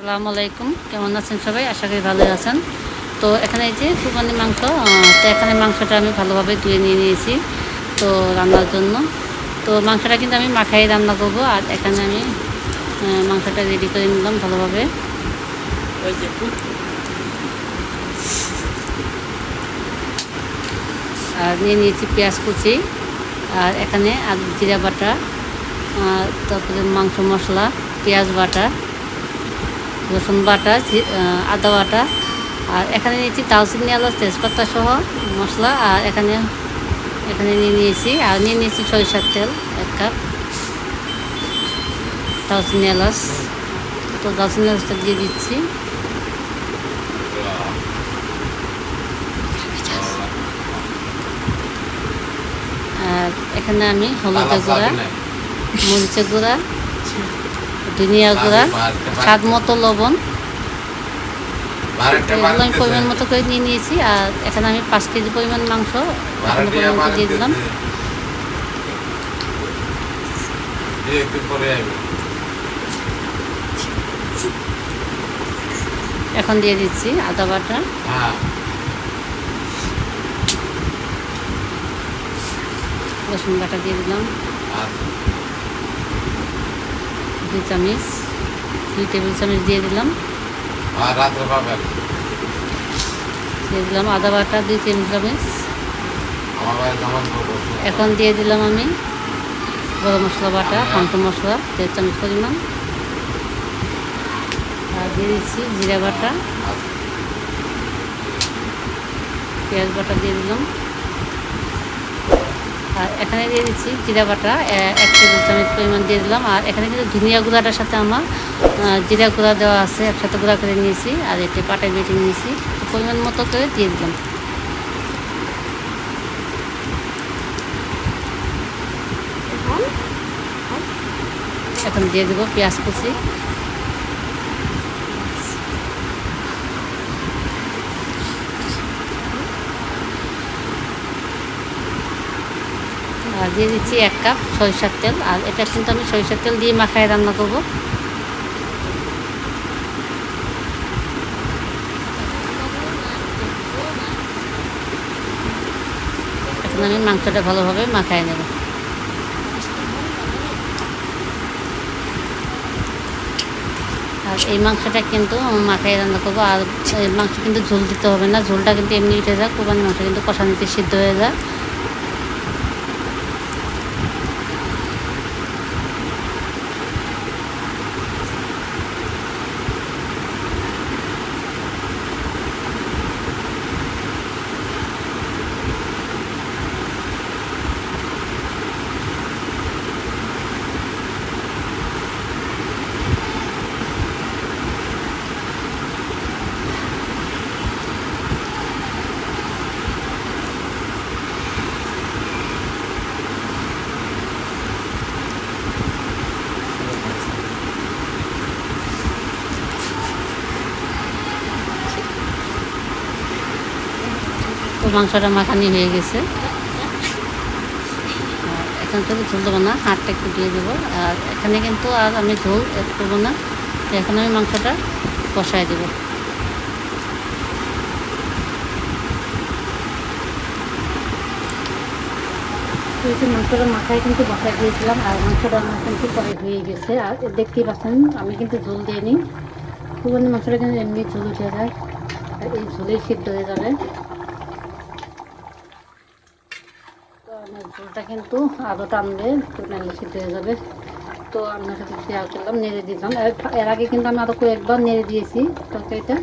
আসসালামু আলাইকুম। কেমন আছেন সবাই? আশা করি ভালো আছেন। তো এখানে এই যে কুরবানি মাংস তো এখানে মাংসটা আমি ভালোভাবে ধুয়ে নিয়ে নিয়েছি তো রান্নার জন্য। তো মাংসটা কিন্তু আমি মাখাই রান্না করব আর এখানে আমি মাংসটা রেডি করে নিলাম ভালোভাবে। আর নিয়ে নিয়েছি পেঁয়াজ কুচি আর এখানে আলু জিরা বাটা আর তারপরে মাংস মশলা পেঁয়াজ বাটা। রসুন বাটা আদা বাটা, আর এখানে নিয়েছি দালচিনি এলাচ, তেজপাতা সহ মশলা, আর এখানে এখানে নিয়ে নিয়েছি, আর নিয়ে নিয়েছি সরিষার তেল, এক কাপ দালচিনি এলাচ। তো এলাচটা দিয়ে দিচ্ছি। আর এখানে আমি হলুদের গুঁড়া, মরিচের গুঁড়া ধনিয়া গুঁড়া স্বাদ মতো লবণ। এগুলো আমি পরিমাণ মতো করে নিয়ে নিয়েছি আর এখানে আমি পাঁচ কেজি পরিমাণ মাংস পরিমাণ মতো দিয়ে দিলাম। এখন দিয়ে দিচ্ছি আদা বাটা। হ্যাঁ। রসুন বাটা দিয়ে দিলাম। দুই চামচ দুই টেবিল চামচ দিয়ে দিলাম। দিয়ে দিলাম আদা বাটা দুই টেবিল চামচ। এখন দিয়ে দিলাম আমি গরম মশলা বাটা পান্ট মশলা দেড় চামচ পরিমাণ। আর দিয়ে দিচ্ছি জিরা বাটা। পেঁয়াজ বাটা দিয়ে দিলাম। আর এখানে দিয়ে দিচ্ছি জিরা বাটা এক টেবিল চামচ পরিমাণ দিয়ে দিলাম। আর এখানে কিন্তু ধনিয়া গুঁড়াটার সাথে আমার জিরা গুঁড়া দেওয়া আছে, একসাথে গুঁড়া করে নিয়েছি। আর এতে পাটায় বেটে নিয়েছি তো পরিমাণ মতো করে দিয়ে দিলাম। এখন দিয়ে দেবো পেঁয়াজ কুচি। আর দিয়ে দিচ্ছি এক কাপ সরিষার তেল, আর এটা কিন্তু আমি সরিষার তেল দিয়ে মাখায় রান্না করব। এখন আমি মাংসটা ভালোভাবে মাখায় নেব। আর এই মাংসটা কিন্তু মাখায় রান্না করব, আর মাংস কিন্তু ঝোল দিতে হবে না, ঝোলটা কিন্তু এমনি উঠে যায় কোরবানি মাংস কিন্তু কষানিতে সিদ্ধ হয়ে যায় মাংসটা মাখানি হয়ে গেছে। এখন থেকে ঝোল দেবো না হাড়টা একটু দিয়ে দেবো। আর এখানে কিন্তু আর আমি ঝোল এড করব না, তো এখন আমি মাংসটা কষায় দেবো। মাংসটা মাথায় কিন্তু বসায় দিয়েছিলাম, আর মাংসটা আমার কিন্তু পরে হয়ে গেছে। আর দেখতেই পাচ্ছেন, আমি কিন্তু ঝোল দিয়ে নিই কুরবানি মাংসটা কিন্তু এমনি ঝোল উঠে যায়, আর এই ঝোলেই সিদ্ধ হয়ে যাবে তো আমার ঝোলটা কিন্তু আরও টানবে তো নাহলে সিদ্ধ হয়ে যাবে। তো আপনার সাথে শেয়ার করলাম, নেড়ে দিলাম। এর আগে কিন্তু আমি আরও কয়েকবার নেড়ে দিয়েছি তরকারিটা।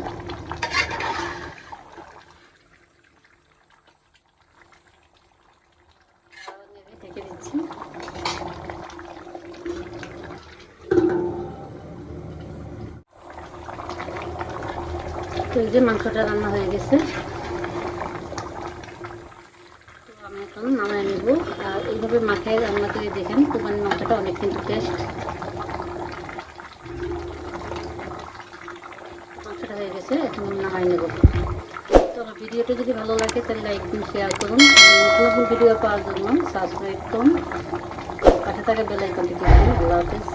এই যে মাংসটা রান্না হয়ে গেছে তো আমি এখন নামায় নেব। আর এইভাবে মাথায় রান্না করে দেখেন কোরবানির মাথাটা অনেক কিন্তু টেস্ট মাংসটা হয়ে গেছে, এখন নামায় নেব। তো আমার ভিডিওটা যদি ভালো লাগে, তাহলে লাইক দিন শেয়ার করুন। নতুন ভিডিও পাওয়ার জন্য সাবস্ক্রাইব করুন। পাশে থাকা বেলাইকনটি দেখুন আল্লাহ হাফেজ।